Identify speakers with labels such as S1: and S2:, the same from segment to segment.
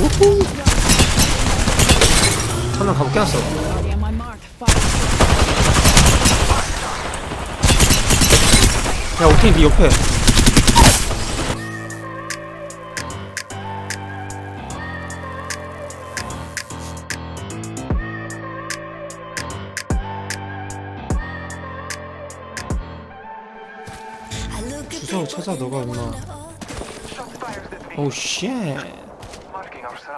S1: 우후. 한명
S2: mark. Fire.
S1: 야, 오케이, 네 옆에. 주소 찾아, 너가 임마. 오, 쉣.
S3: Marking our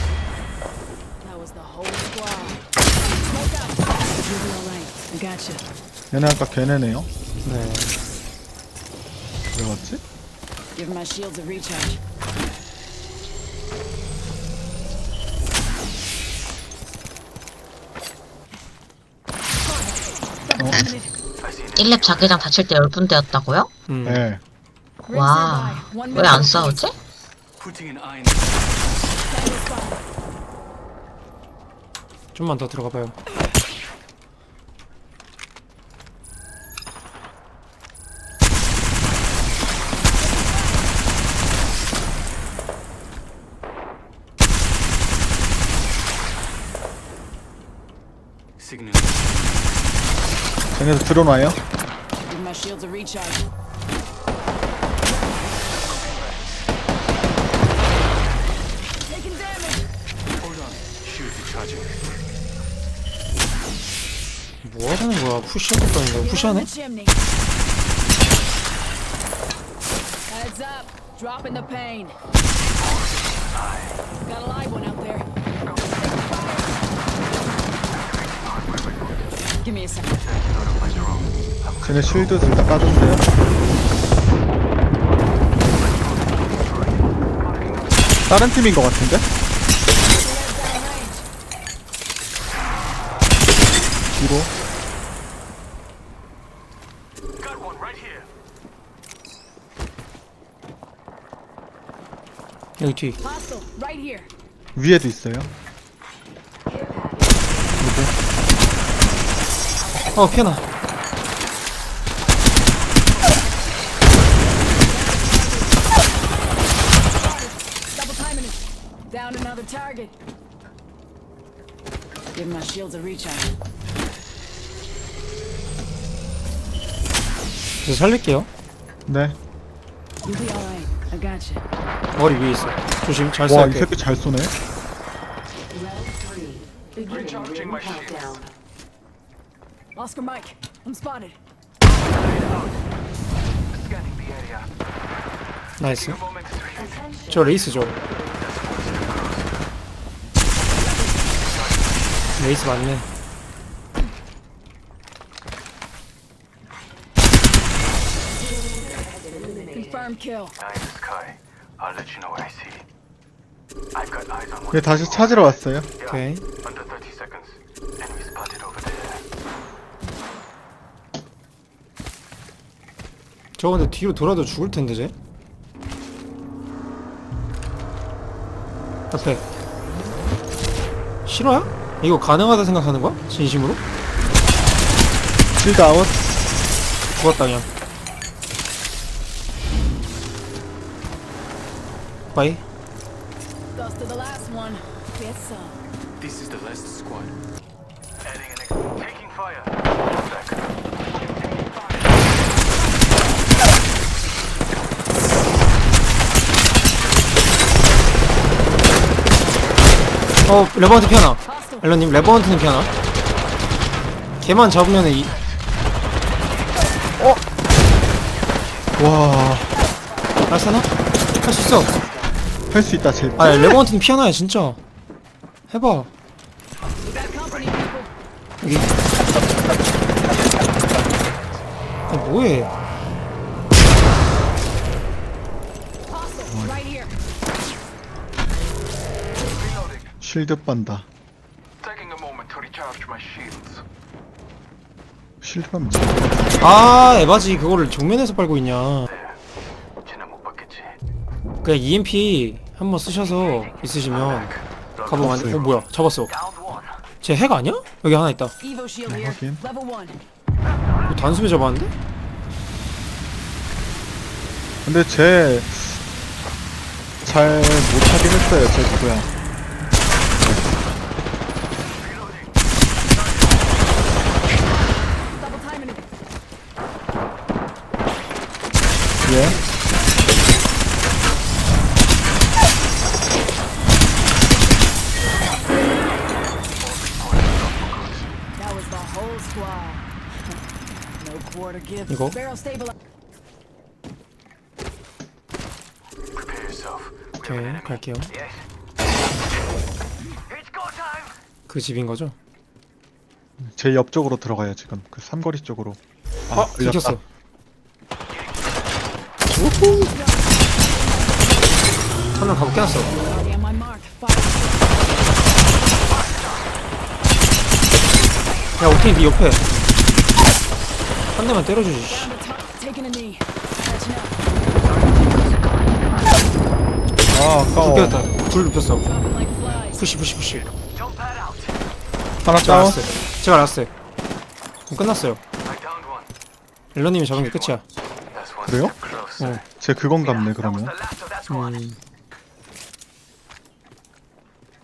S4: 얘네 아까 걔네네요.
S1: 네.
S4: 왜 왔지?
S2: Give my shields a recharge.
S5: 1렙 자기장 다칠 때 10분대였다고요?
S1: 음.
S4: 네.
S5: 와, 왜. 안 싸우지?
S1: 좀만 더 들어가 봐요.
S4: 쟤네도
S2: my shields. Taking damage.
S3: On. Shield recharging.
S1: 뭐 하자는 거야? 푸시할 것도 아닌가? 푸시하네?
S2: The chimney. Heads up. Dropping the pain. Got a live one out Give me a second.
S4: 쟤네 쉴드 둘 다 빠졌어요. 다른 팀인 것 같은데? 뒤로.
S1: 여기 뒤.
S2: Hostile. Right here.
S4: 위에도 있어요.
S1: 어, 피아나.
S2: Double timing it. Down another target. Give my shields a recharge.
S1: 저 살릴게요.
S4: 네.
S2: You'll be alright. I gotcha.
S1: 머리 위에 있어. 조심, 잘
S4: 와, 이
S1: 쏠게.
S4: 새끼 잘 쏘네.
S3: Recharging my shields.
S2: Oscar Mike. I'm spotted.
S1: 나이스. 저 레이스죠. 레이스 맞네.
S2: Confirmed kill.
S4: 얘 다시 찾으러 왔어요.
S1: 오케이. 저 근데 뒤로 돌아도 죽을 텐데 쟤. 앞에. 실화야? 이거 가능하다 생각하는 거야? 진심으로?
S4: 아웃.
S1: 죽었다 그냥. 바이.
S2: Goes to the last one. Get some.
S3: This is the last squad. Adding an ex- taking fire. Back.
S1: 어 레버넌트 피하나. 앨런님 레버넌트는 피하나. 걔만 잡으면 이
S4: 와,
S1: 알사나? 할 수 있어.
S4: 할 수 있다, 쟤.
S1: 아 레버넌트는 피하나야 진짜. 해봐. 여기. 아 뭐해?
S4: 쉴드 빤다.
S3: Taking Recharge my shields.
S4: 실드만
S1: 아 에바지 그거를 정면에서 빨고 있냐
S3: 쟤는 못 받겠지.
S1: 그냥 EMP 한번 쓰셔서 있으시면 가보면 안 돼. 어 뭐야 잡았어
S3: Down one.
S1: 쟤 핵 아니야? 여기 하나 있다
S2: Evo shield here.
S4: 확인.
S2: Level one.
S1: 이거 단숨에 잡았는데?
S4: 근데 쟤 잘 못 하긴 했어요 쟤 누구야
S2: give.
S1: 이거? 오케이 갈게요. 그 집인 거죠?
S4: 제 옆쪽으로 들어가요 지금 그 삼거리 쪽으로
S1: 아
S4: 걸렸다.
S1: 들켰어 우후 한명 가고.
S2: Fire.
S1: 야 오케이 네 옆에 한 대만 때려주지 씨.
S2: Down the top. Taking a knee. Catching up.
S1: 아불
S4: 아까워
S1: 깼다 불 눕혔어. 푸시 푸시 푸시.
S4: 하나
S1: 제가
S4: 다운
S1: 알았어요 제가 알았어요 그럼 끝났어요. 앨런님이 잡은 게 끝이야
S4: 그래요?
S1: 어.
S4: 쟤 그건 같네 그러면.
S1: 음.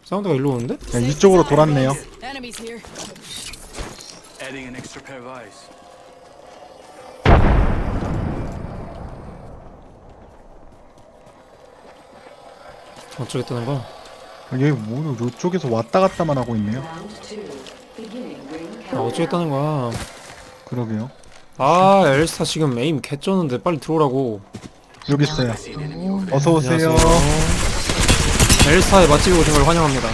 S1: 사운드가 일로 오는데?
S4: 야, 이쪽으로 돌았네요
S2: Enemies here.
S3: Adding an extra pair of eyes.
S1: 어쩌겠다는 거야?
S4: 아, 얘 뭐, 이쪽에서 왔다 갔다만 하고 있네요
S1: 아, 어쩌겠다는 거야?
S4: 그러게요
S1: 아 엘스타 지금 에임 개쩌는데 빨리 들어오라고.
S4: 여기 있어요. 어서 오세요.
S1: 엘스타에 맛집에 오신 걸 환영합니다.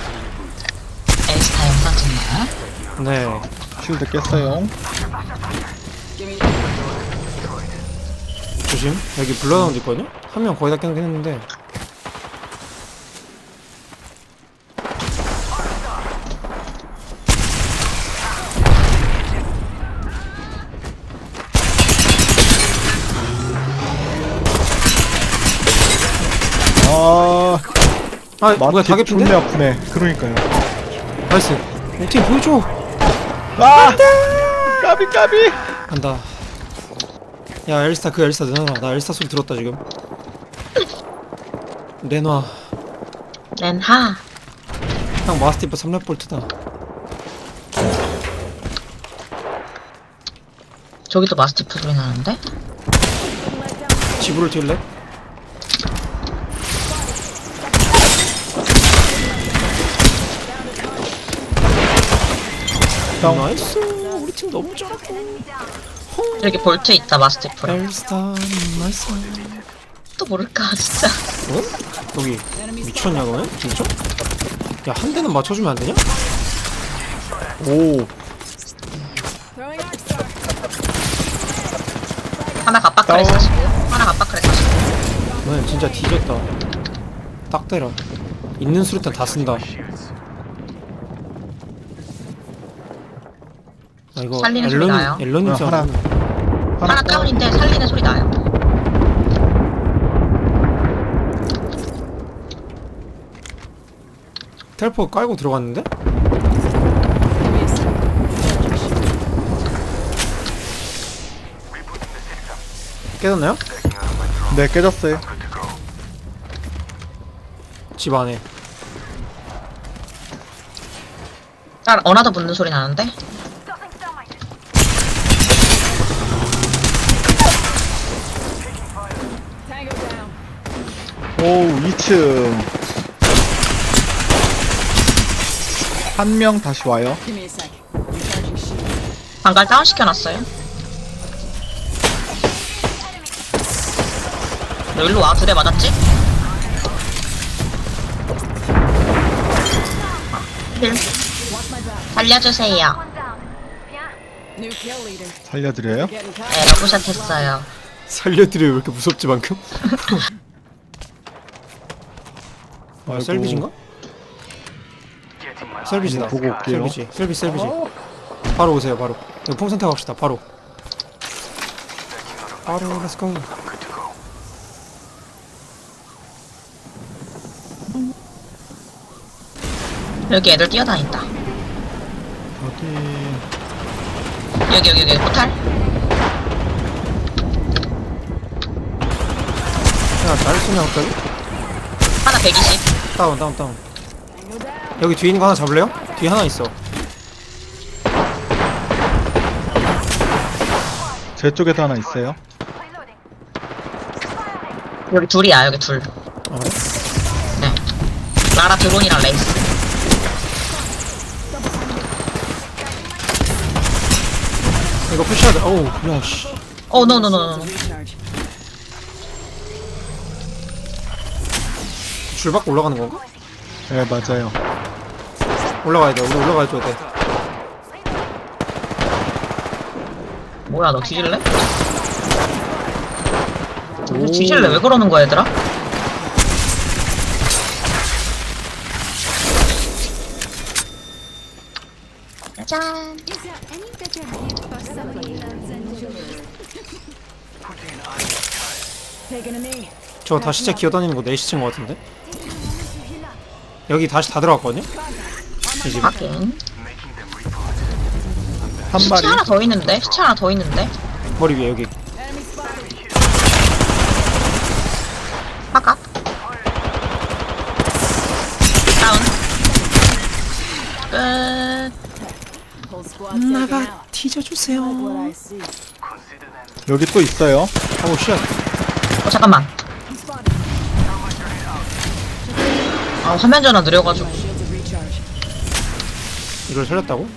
S5: 엘스타 영상 찍나요?
S1: 네.
S4: 쉴드 깼어요.
S1: 조심. 여기 블러다운드 있거든요? 한 명 거의 다 깨긴 했는데
S4: 아
S1: 뭐야
S4: 마티
S1: 다개핀데?
S4: 존내 아프네. 그러니까요.
S1: 나이스. 어떻게 보여줘.
S4: 아! 까비 까비!
S1: 간다. 야 엘스타 그 엘스타 내놔라 나 엘스타 소리 들었다 지금. 내놔.
S5: 렌하.
S1: 형 마스티프 3렙 볼트다.
S5: 저기도 마스티프 소리 나는데?
S1: 지브를 튈래?
S4: 다운
S1: 나이스 우리 팀 너무 잘하고
S5: 여기 볼트 있다 마스티프랑.
S1: 엘스타 나이스
S5: 또 모를까 진짜.
S1: 어? 여기 미쳤냐 너네? 진짜? 야한 대는 맞춰주면 안 되냐?
S4: 오.
S5: 하나 갑박크레
S4: 다운.
S5: 45. 하나 갑박크레 45.
S1: 너네 진짜 뒤졌다 딱 때려 있는 수류탄 다 쓴다 이거
S5: 살리는 소리 나요?
S1: 앨런님
S4: 어, 하나.
S5: 하나 다운인데 살리는 소리 나요.
S1: 텔포 깔고 들어갔는데? 깨졌나요?
S4: 네 깨졌어요.
S1: 집 안에
S5: 딸 어나더 붙는 소리 나는데?
S2: Tango down.
S4: 오 2층 한 명 다시 와요
S2: Give me a sec. Recharging shield.
S5: 방갈 다운 시켜놨어요. 너 일로 와. 두 대 맞았지? 힐. 살려주세요.
S2: New kill leader.
S4: 살려드려요
S2: Getting caught.
S5: 네, 러브샷 했어요.
S1: 살려드려 왜 이렇게 무섭지 만큼? 아. 셀비신가?
S3: Getting
S1: 셀비지다
S4: 보고 올게요.
S1: 셀비지 셀비 셀비지 바로 오세요 바로 이거 풍선 타고 갑시다 바로 바로 렛츠고
S5: 여기 애들 뛰어다닌다.
S4: 어디
S5: 여기 여기 여기 포탈.
S1: 야잘 쏘냐 갑자기
S5: 하나 120.
S1: 다운 다운 다운 여기 뒤에 있는 거 하나 잡을래요? 뒤에 하나 있어
S4: 제 쪽에도 하나 있어요.
S5: 여기 둘이야 여기 둘.
S1: 아 그래?
S5: 네. 라라 드론이랑 레이스.
S1: 이거 돼 어우 야씨
S5: 오 노노노노.
S2: Recharge.
S1: 줄 받고 올라가는 건가?
S4: 네 맞아요.
S1: 올라가야 돼 우리 올라가야 줘야 돼
S5: 뭐야 너 뒤질래? 너 뒤질래 왜 그러는 거야 얘들아? 짜 잔.
S6: Is there any better gift for suppliants and jewelers?
S2: Taking a knee.
S1: 저 다시 진짜 기어다니는 거 4시쯤 거 같은데? 여기 다시 다 들어갔거든요? 이 집.
S5: 하긴.
S4: 한
S5: 시체
S4: 마리.
S5: 하나 더 있는데? 시체 하나 더 있는데?
S1: 머리 위에 여기.
S5: 바깥. 다운. 끝.
S3: Consider them
S4: 여기 또 있어요.
S1: 어우
S5: 쉣어 잠깐만. 아 화면 전화 느려가지고.
S1: 이걸 살렸다고?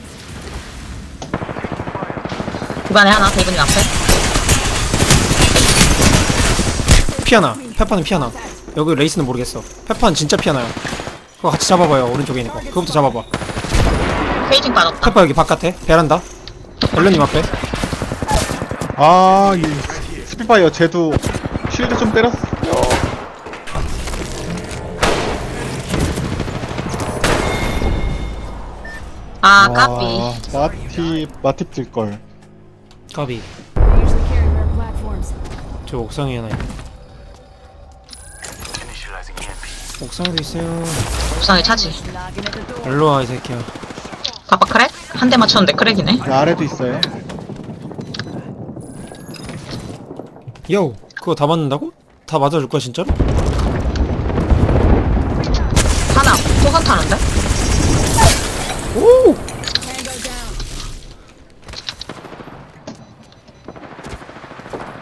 S5: 집안에 하나 대근이 앞에.
S1: 피아나 페파는 피아나 여기 레이스는 모르겠어 페파는 진짜 피아나요 그거 같이 잡아봐요 오른쪽에 있는 거 그거부터 잡아봐
S5: 페이징 빠졌다.
S1: 페파 여기 바깥에 베란다 벨로님 앞에
S4: 아 이 스피파이어 쟤도 쉴드 좀 때렸어.
S5: 아 까비.
S4: 마티 마팁 질 걸.
S1: 까비
S2: They usually carry rare platforms.
S1: 저 옥상에 하나 있네. 옥상에도 있어요
S5: 옥상에 차지.
S2: Knocking at the door.
S1: 일로와 이 새끼야
S5: 가빠 크랙? 한 대 맞췄는데 크랙이네.
S4: 그 아래도 있어요.
S1: 요 그거 다 맞는다고? 다 맞아줄 거야 진짜로?
S5: 하나 포선 타는데?
S1: 오!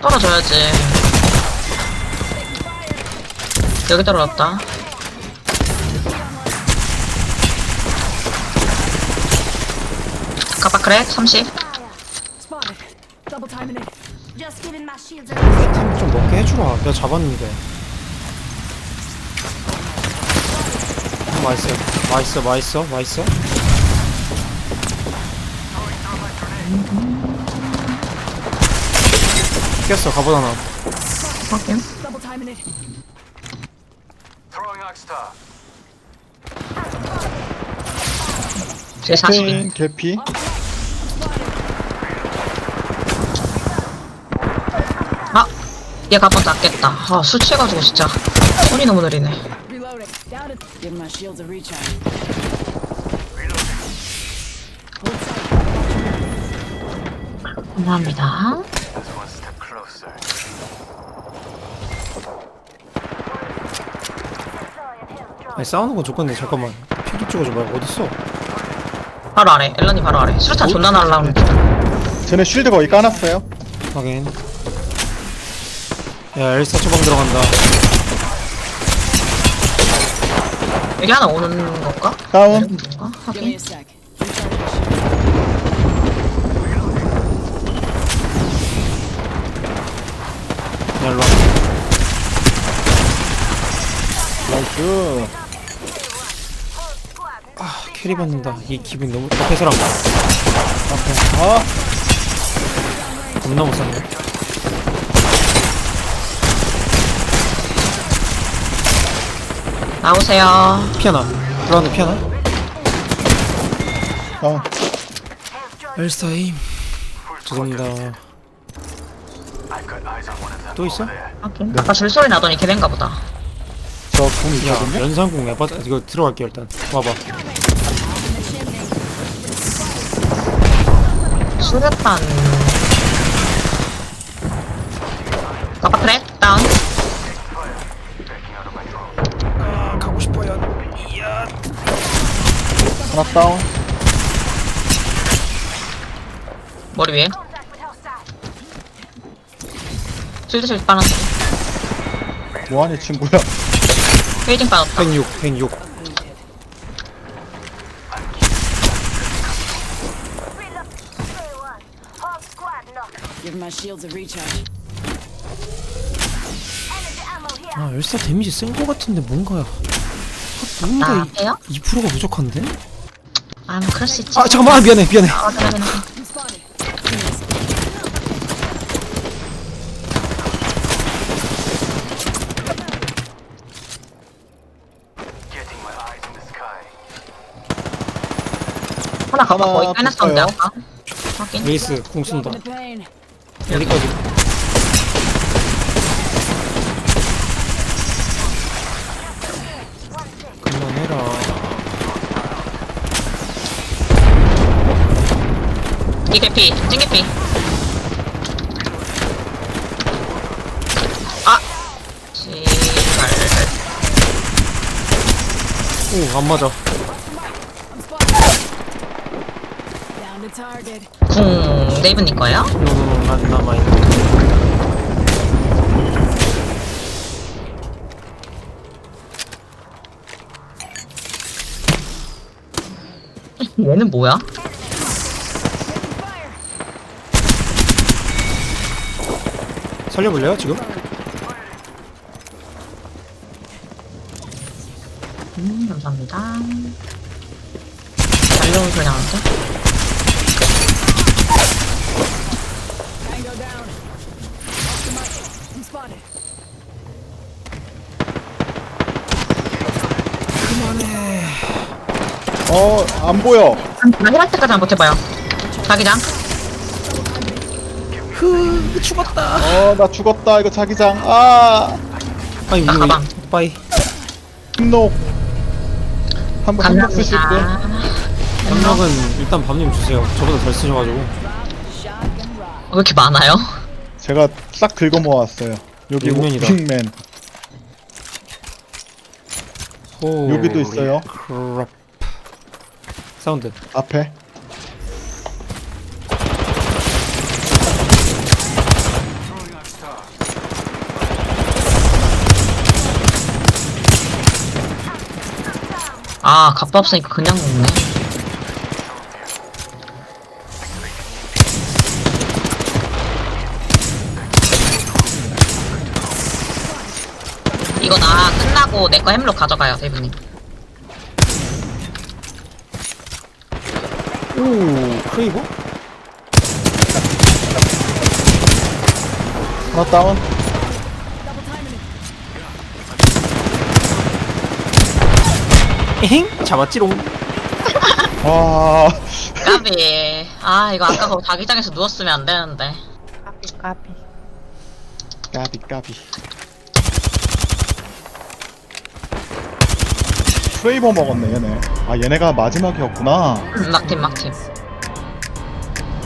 S2: Tango down.
S5: 떨어져야지. 여기 떨어졌다. 가빠 크랙 30.
S2: Spotted. Double timing it.
S6: Just giving my shields a
S1: 템좀 먹게 해주라 내가 잡았는데 음, 맛있어 맛있어 맛있어 맛있어 깼어 가보다 나
S5: 확인. 제 42.
S4: 개피.
S5: 아! 얘 가빠 낫겠다. 아, 술 취해가지고 진짜. 손이 너무 느리네. 감사합니다.
S1: 아니 싸우는 건 좋건데 잠깐만 피도 찍어줘 말고 어딨어
S5: 바로 아래. 엘런이 바로 아래. 수류탄 존나 날라오는데.
S4: 쟤네 쉴드 거의 까놨어요.
S1: 확인 야 엘사 처방 들어간다
S5: 여기 하나 오는 건가?
S4: 다운.
S2: Give me sec. Shield.
S1: 야 일로와
S4: 나이스.
S1: 아 캐리 받는다 이 기분 너무 앞에 사람
S4: 아
S1: 겁나 못 샀네
S5: 나오세요.
S1: 피아나 들어왔는데 피아나
S4: 다운.
S1: 엘스타임 죄송합니다 또 있어?
S3: there.
S5: 하긴. 아까 줄소리 나더니 걔인가 보다.
S1: 저궁야
S4: 있거든요.
S1: 연상공 에바 이거 들어갈게요 일단 와봐
S5: 수류탄. 아까 그래? 다운.
S1: 아 가고 싶어요
S4: 하나 다운.
S5: 머리 위에. 슬슬 빠졌어.
S4: 뭐하니 친구야?
S5: 페이징 빠졌다.
S1: 106 106
S2: shields a recharge.
S1: 아 엘스타 데미지 센 거 같은데 뭔가 아,
S5: 나
S1: 뭔가
S5: 앞에요?
S1: 2, 2%가 부족한데?
S5: 아, 뭐 그럴 수 있지.
S1: 아 잠깐만 아, 미안해 미안해
S5: 아, 그래, 그래, 그래.
S3: Getting my eyes in the sky.
S5: 하나 가봐.
S4: 하나
S5: 거의 빼놨었는데,
S4: 붙어요.
S5: 아까. 확인.
S1: 레이스 궁 쏜다
S2: The plane.
S1: 어디까지? 그만해라
S5: 이게 피. 찡게 피. 아! 씨발.
S1: 오 안 맞아
S2: Down to target.
S5: 궁, 네이브님 거예요?
S1: 노노노 난 남아있네
S5: 얘는 뭐야?
S1: 살려볼래요 지금?
S5: 음, 감사합니다. 달려온 소리 나는데?
S2: Tango down. Off the mark. I'm spotted.
S4: 어, 안 보여.
S5: 나 힐할 때까지 안 버텨봐요. 자기장.
S1: 흐 죽었다
S4: 어, 나 죽었다. 이거 자기장. 아,
S1: 아니 이거
S5: 가방.
S1: 이- 빠이
S4: 분노. 한번 한번 쓰실 때.
S5: 감사합니다.
S1: 연락은 일단 밤님 주세요 저보다 덜 쓰셔가지고
S5: 왜 이렇게 많아요?
S4: 제가 싹 긁어 모았어요. 여기
S1: 육면이다. 호
S4: 여기도 있어요.
S1: 크랩 사운드
S4: 앞에.
S5: 아, 갑바 없으니까 그냥 먹네. 이거 나 끝나고 내 거 햄로 가져가요, 대표님.
S1: 오 크레이버?
S4: 하나 다운.
S1: 에행 잡았지롱
S4: 와,
S5: 까비. 아, 이거 아까 거 자기장에서 누웠으면 안 되는데.
S4: 까비, 까비. 프레이버 먹었네 얘네. 아 얘네가 마지막이었구나.
S5: 음, 막팀, 막팀.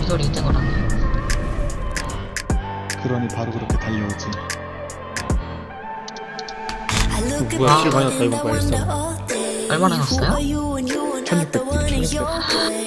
S5: 이걸 2등을 하네.
S4: 그러니 바로 그렇게 달려오지.
S1: 뭐야 실 많이 났다 이번 거 엘스타
S5: 얼마나 났어요?
S4: 1600딜.